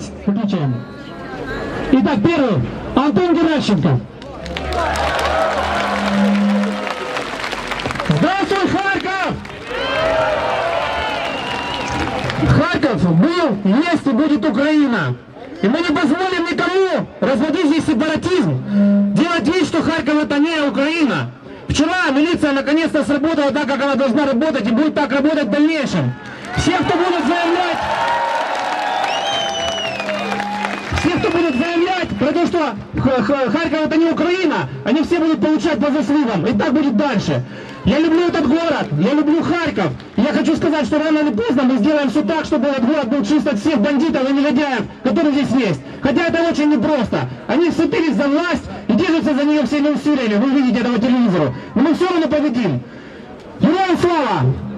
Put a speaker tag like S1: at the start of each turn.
S1: Включаем. Итак, первый. Антон Геращенко. Здравствуй, Харьков! Харьков был, есть и будет Украина. И мы не позволим никому разводить здесь сепаратизм, делать вид, что Харьков это не Украина. Вчера милиция наконец-то сработала так, как она должна работать, и будет так работать в дальнейшем. Все, кто будет заявлять про то, что Харьков это не Украина, они все будут получать по заслугам. И так будет дальше. Я люблю этот город, я люблю Харьков. Я хочу сказать, что рано или поздно мы сделаем все так, чтобы этот город был чист от всех бандитов и негодяев, которые здесь есть. Хотя это очень непросто. Они вцепились за власть и держатся за нее всеми усилиями. Вы видите это по телевизору. Но мы все равно победим. Героям слава!